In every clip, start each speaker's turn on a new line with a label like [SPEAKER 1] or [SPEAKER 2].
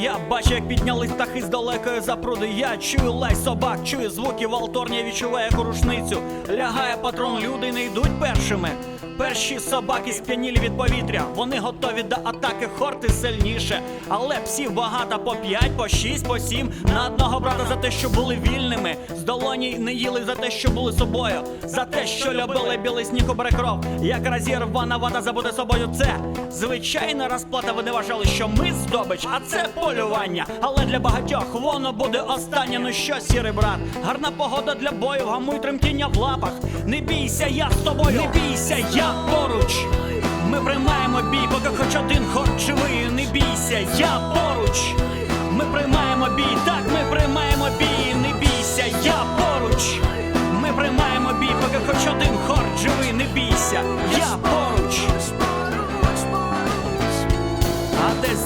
[SPEAKER 1] Я бачу, як піднялись птахи з далекої запруди. Я чую лай собак, чую звуки валторня, відчуваю яку рушницю. Лягає патрон, люди не йдуть першими. Перші собаки сп'янілі від повітря. Вони готові до атаки, хорти сильніше. Але псів багато по п'ять, по шість, по сім. На одного брата за те, що були вільними. З долоні не їли за те, що були собою. За те, що любили білий сніг обере кров. Як розірвана вода забуде собою. Це звичайна розплата. Вони вважали, що ми здобич, а це полювання. Але для багатьох воно буде останнє. Ну що, сірий брат? Гарна погода для бою, гамуй тремтіння в лапах. Не бійся, я з тобою, не бійся, я поруч. Ми приймаємо бій, поки хоч один хор живий. Не бійся, я поруч. Ми приймаємо бій,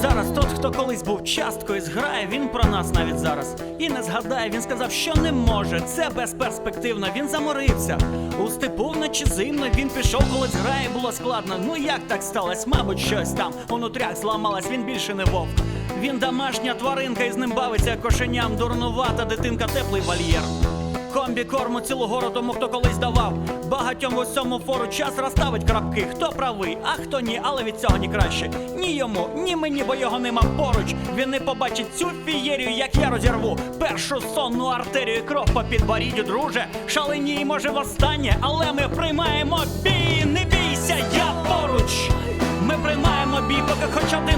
[SPEAKER 1] зараз тот, хто колись був часткою зграє, він про нас навіть зараз і не згадає. Він сказав, що не може. Це безперспективно. Він заморився. У степу вночі зимно він пішов, коли зграє було складно. Ну як так сталося? Мабуть, щось там у нутрях зламалось. Він більше не вовк. Він домашня тваринка, і з ним бавиться кошеням. Дурнувата дитинка, теплий вольєр. Комбі корму цілу гору тому, хто колись давав. Багатьом в усьому фору час розставить крапки. Хто правий, а хто ні, але від цього ні краще. Ні йому, ні мені, бо його нема поруч. Він не побачить цю фієрію, як я розірву. Першу сонну артерію кров по підборіддю, друже. Шаленій, може, востаннє, але ми приймаємо бій. Не бійся, я поруч. Ми приймаємо бій, поки хоч один